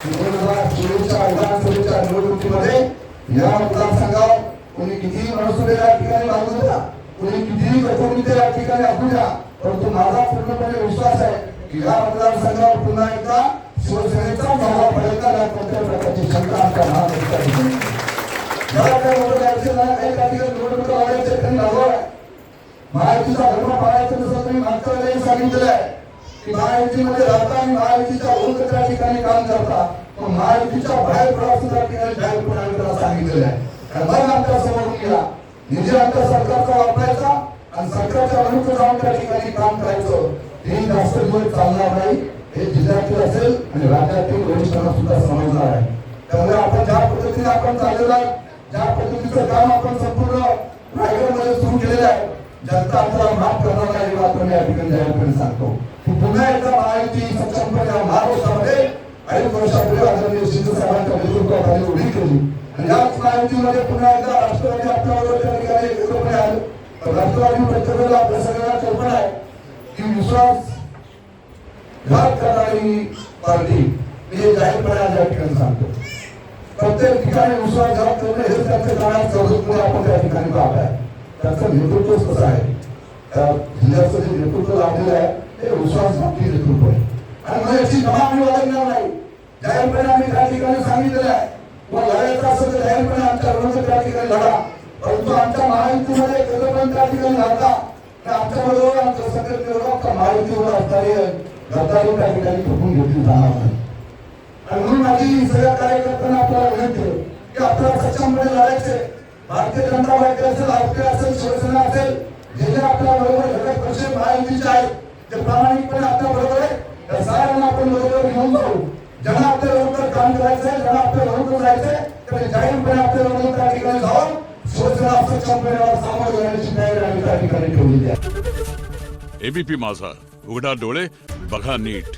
दोन हजार चोवीसच्या विधानसभेच्या निवडणुकीमध्ये या मतदारसंघात कोणी कितीही मनसुबे या ठिकाणी लागू द्या कोणी कितीही गटोगीते या ठिकाणी असू द्या परंतु माझा पूर्णपणे विश्वास आहे की या मतदारसंघावर पुन्हा एकदा शिवसेनेचा प्रभाव पडेल का कोणत्याही प्रकारची शंका आमच्या महाराष्ट्रात मला काय काही ठिकाणी निवडणुका त्यांनी आहे महायुतीचा धर्म पाळायचं जसं तुम्ही मागच्या वेळेला सांगितलेलं आहे की महायुतीमध्ये राहता आणि महायुतीच्या विरुद्ध त्या ठिकाणी काम करता पण महायुतीच्या बाहेर प्रवास सुद्धा ठिकाणी आम्ही त्याला सांगितलेलं आहे. कारण आमच्यासमोर गेला. निधी आमच्या सरकारचा वापरायचा आणि सरकारच्या विरुद्ध जाऊन त्या ठिकाणी काम करायचं. हे जास्त दिवस चालणार नाही. हे जिल्ह्यातील असेल आणि राज्यातील वरिष्ठांना सुद्धा समजणार आहे. त्यामुळे आपण ज्या पद्धतीने आपण चाललेलो आहे ज्या पद्धतीचं काम आपण संपूर्ण रायगडमध्ये सुरू केलेलं आहे जनता आपल्याला माफ करणार नाही. मात्र मी अभिनंदन ठिकाणी जाहीरपणे सांगतो पुन्हा एकदा महायुती सक्षमपणे या महाराष्ट्रामध्ये अडीच वर्षापूर्वी आदरणीय शिंदे नेतृत्वाखाली उभी केली. आणि याच महायुतीमध्ये पुन्हा एकदा राष्ट्रवादी आपल्याबरोबर त्या ठिकाणी एकत्रितपणे आले राष्ट्रवादी प्रत्येकाला आपल्या सगळ्यांना कल्पना आहे की विश्वास घात करणारी पार्टी मी हे जाहीरपणे आज या ठिकाणी सांगतो. प्रत्येक ठिकाणी विश्वासघात करणे हे त्यांचे जाण्यात चौधरीपुढे आपण त्या ठिकाणी पाहत आहे. त्याचं नेतृत्वच कसं आहे. नेतृत्व लाभलेलं आहे ते विश्वासघाती नेतृत्व आहे आणि मग याची जमावणी वाढवणार नाही जाहीरपणे आम्ही त्या ठिकाणी सांगितलेलं आहे मग लढायचं असेल तर जाहीरपणे आमच्या विरुद्ध त्या ठिकाणी लढा परंतु आमच्या महायुतीमध्ये कधी त्या ठिकाणी लढता आणि आमच्या बरोबर आमच्या संघटने बरोबर महायुतीवर असणारी गद्दारी त्या ठिकाणी ठोकून घेतली जाणार नाही आणि म्हणून माझी सगळ्या कार्यकर्त्यांना आपल्याला विनंती आहे की आपल्याला सक्षमपणे लढायचे भारतीय जनता पार्टी असेल आरोग्य असेल शिवसेना असेल जे जे आपल्या बरोबर घटक पक्ष ते प्रामाणिकपणे आपल्या बरोबर आहे. त्या साऱ्यांना आपण बरोबर घेऊन जाऊ. ज्यांना आपल्या बरोबर काम करायचंय ज्यांना आपल्या बरोबर जायचंय त्यांनी म्हणजे जाहीरपणे आपल्या बरोबर त्या ठिकाणी जाऊन शिवसेना कंपनीला सामोरं जाण्याची तयारी आम्ही त्या ठिकाणी ठेवली आहे एबीपी माझा. उघडा डोळे बघा नीट.